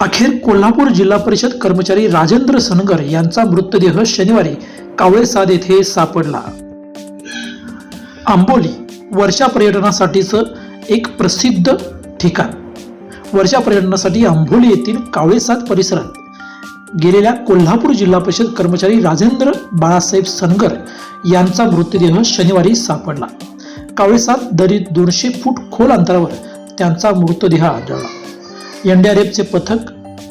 अखेर कोल्हापूर जिल्हा परिषद कर्मचारी राजेंद्र सनगर यांचा मृतदेह शनिवारी कावळेसाद येथे सापडला. आंबोली वर्षा पर्यटनासाठीचं एक प्रसिद्ध ठिकाण. वर्षा पर्यटनासाठी आंबोली येथील कावळेसाद परिसरात गेलेल्या कोल्हापूर जिल्हा परिषद कर्मचारी राजेंद्र बाळासाहेब सनगर यांचा मृतदेह शनिवारी सापडला. कावळेसाद दरीत दोनशे फूट खोल अंतरावर त्यांचा मृतदेह आढळला. एनडीआरएफचे पथक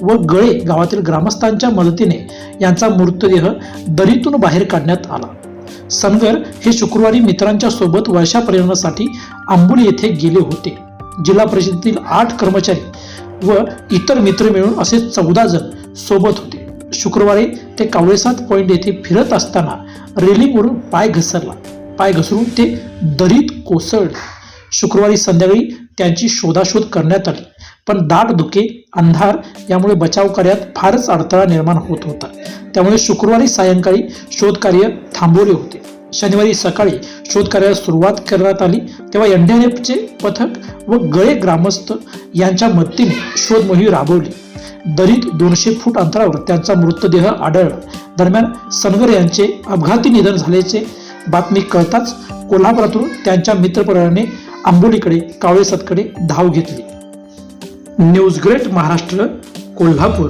व गळे गावातील ग्रामस्थांच्या मदतीने यांचा मृतदेह दरीतून बाहेर काढण्यात आला. सनगर हे शुक्रवारी मित्रांच्या सोबत वर्षा पर्यटनासाठी आंबोली येथे गेले होते. जिल्हा परिषदेतील आठ कर्मचारी व इतर मित्र मिळून असे चौदा जण सोबत होते. शुक्रवारी ते कावळेसात पॉइंट येथे फिरत असताना रेलिंगवरून पाय घसरला. पाय घसरून ते दरीत कोसळले. शुक्रवारी संध्याकाळी त्यांची शोधाशोध करण्यात आली. पण दाट धुके अंधार यामुळे बचाव कार्यात फारच अडथळा निर्माण होत होता. त्यामुळे शुक्रवारी सायंकाळी शोधकार्य थांबवले होते. शनिवारी सकाळी शोधकार्याला सुरुवात करण्यात आली तेव्हा एनडीआरएफचे पथक व गळे ग्रामस्थ यांच्या मदतीने शोध मोहीम राबवली. दरीत दोनशे फूट अंतरावर त्यांचा मृतदेह आढळला. दरम्यान सनगर यांचे अपघाती निधन झाल्याचे बातमी कळताच कोल्हापुरातून त्यांच्या मित्रपरिवाराने आंबोलीकडे कावळेसादकडे धाव घेतली. News great Maharashtra Kolhapur.